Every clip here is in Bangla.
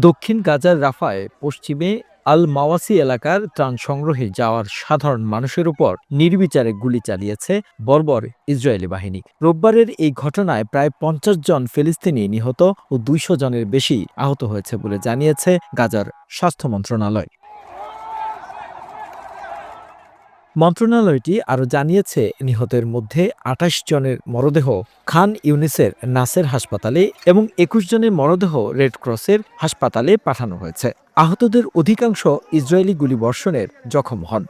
দক্ষিণ গাজার রাফায় পশ্চিমে আল মাওয়াসি এলাকার ত্রাণ সংগ্রহে যাওয়ার সাধারণ মানুষের উপর নির্বিচারে গুলি চালিয়েছে বর্বর ইসরায়েলি বাহিনী। রোববারের এই ঘটনায় প্রায় পঞ্চাশ জন ফিলিস্তিনি নিহত ও দুইশো জনের বেশি আহত হয়েছে বলে জানিয়েছে গাজার স্বাস্থ্য মন্ত্রণালয়। মন্ত্রণালয়টি আরও জানিয়েছে, নিহতের মধ্যে আঠাশ জনের মরদেহ খান ইউনিসের নাসের হাসপাতালে এবং একুশ জনের মরদেহ রেড ক্রসের হাসপাতালে পাঠানো হয়েছে। আহতদের অধিকাংশ ইসরায়েলি গুলিবর্ষণের জখম হন।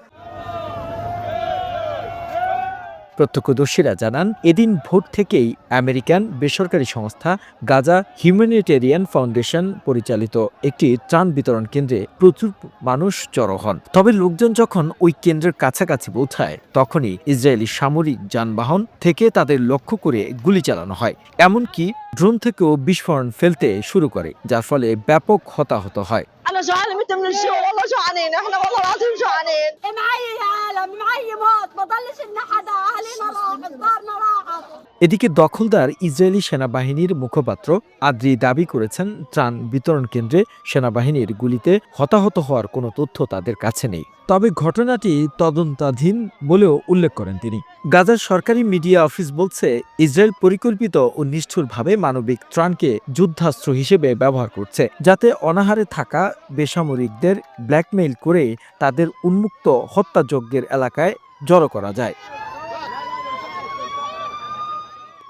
প্রত্যক্ষদর্শীরা জানান, এদিন ভোর থেকেই আমেরিকান বেসরকারি সংস্থা গাজা হিউম্যানিটেরিয়ান ফাউন্ডেশন পরিচালিত একটি ত্রাণ বিতরণ কেন্দ্রে প্রচুর মানুষ জড়ো হন। তবে লোকজন যখন ওই কেন্দ্রের কাছাকাছি পৌঁছায়, তখনই ইসরায়েলি সামরিক যানবাহন থেকে তাদের লক্ষ্য করে গুলি চালানো হয়। এমনকি ড্রোন থেকেও বিস্ফোরণ ফেলতে শুরু করে, যার ফলে ব্যাপক হতাহত হয়। معيم هات ما ضلش لنا حدا اهلنا راح دارنا راح এদিকে দখলদার ইসরায়েলি সেনাবাহিনীর মুখপাত্র আদ্রি দাবি করেছেন, ত্রাণ বিতরণ কেন্দ্রে সেনাবাহিনীর গুলিতে হতাহত হওয়ার কোনো তথ্য তাদের কাছে নেই। তবে ঘটনাটি তদন্তাধীন বলেও উল্লেখ করেন তিনি। গাজার সরকারি মিডিয়া অফিস বলছে, ইসরায়েল পরিকল্পিত ও নিষ্ঠুরভাবে মানবিক ত্রাণকে যুদ্ধাস্ত্র হিসেবে ব্যবহার করছে, যাতে অনাহারে থাকা বেসামরিকদের ব্ল্যাকমেইল করে তাদের উন্মুক্ত হত্যাযজ্ঞের এলাকায় জড়ো করা যায়।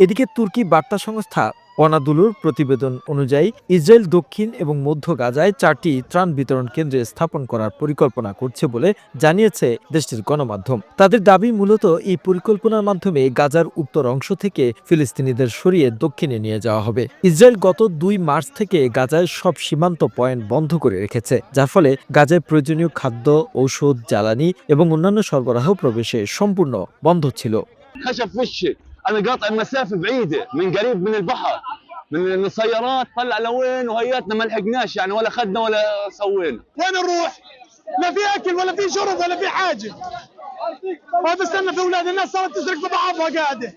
এদিকে তুর্কি বার্তা সংস্থা অনাদুলুর প্রতিবেদন অনুযায়ী, ইসরায়েল দক্ষিণ এবং মধ্য গাজায় চারটি ত্রাণ বিতরণ কেন্দ্রে স্থাপন করার পরিকল্পনা করছে বলে জানিয়েছে দেশটির গণমাধ্যম। তাদের দাবি মূলত এই পরিকল্পনার মাধ্যমে গাজার উত্তর অংশ থেকে ফিলিস্তিনিদের সরিয়ে দক্ষিণে নিয়ে যাওয়া হবে। ইসরায়েল গত দুই মার্চ থেকে গাজায় সব সীমান্ত পয়েন্ট বন্ধ করে রেখেছে, যার ফলে গাজায় প্রয়োজনীয় খাদ্য, ঔষধ, জ্বালানি এবং অন্যান্য সরবরাহ প্রবেশে সম্পূর্ণ বন্ধ ছিল। أنا قاطع مسافه بعيدة من قريب من البحر. من السيارات طلع لوين وهياتنا ما لحقناش يعني ولا اخذنا ولا سوينا. وين نروح؟ لا في أكل ولا في شرب ولا في حاجة. وهذا استنى في أولاد الناس صارت تسرق في بعضها قاعدة.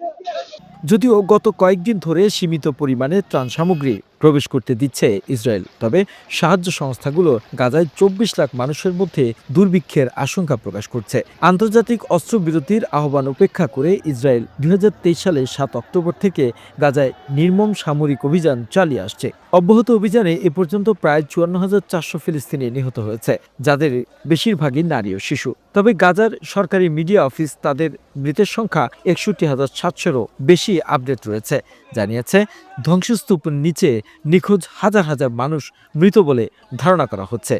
যদিও গত কয়েকদিন ধরে সীমিত পরিমাণে ত্রাণ সামগ্রী প্রবেশ করতে দিচ্ছে ইসরায়েল, তবে সাহায্য সংস্থাগুলো গাজায় চব্বিশ লাখ মানুষের মধ্যে দুর্ভিক্ষের আশঙ্কা প্রকাশ করছে। আন্তর্জাতিক অস্ত্রবিরতির আহ্বান উপেক্ষা করে ইসরায়েল দুই সালের সাত অক্টোবর থেকে গাজায় নির্মম সামরিক অভিযান চালিয়ে আসছে। অব্যাহত অভিযানে এ পর্যন্ত প্রায় চুয়ান্ন হাজার চারশো ফিলিস্তিনি নিহত হয়েছে, যাদের বেশিরভাগই নারী ও শিশু। তবে গাজার সরকারি মিডিয়া অফিস তাদের মৃতের সংখ্যা একষট্টি হাজার সাতশোরও বেশি আপডেট রয়েছে। জানিয়েছে ধ্বংসস্তূপের নিচে নিখোঁজ হাজার হাজার মানুষ মৃত বলে ধারণা করা হচ্ছে।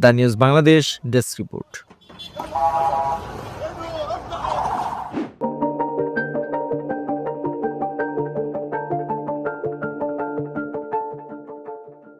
The news Bangladesh desk report.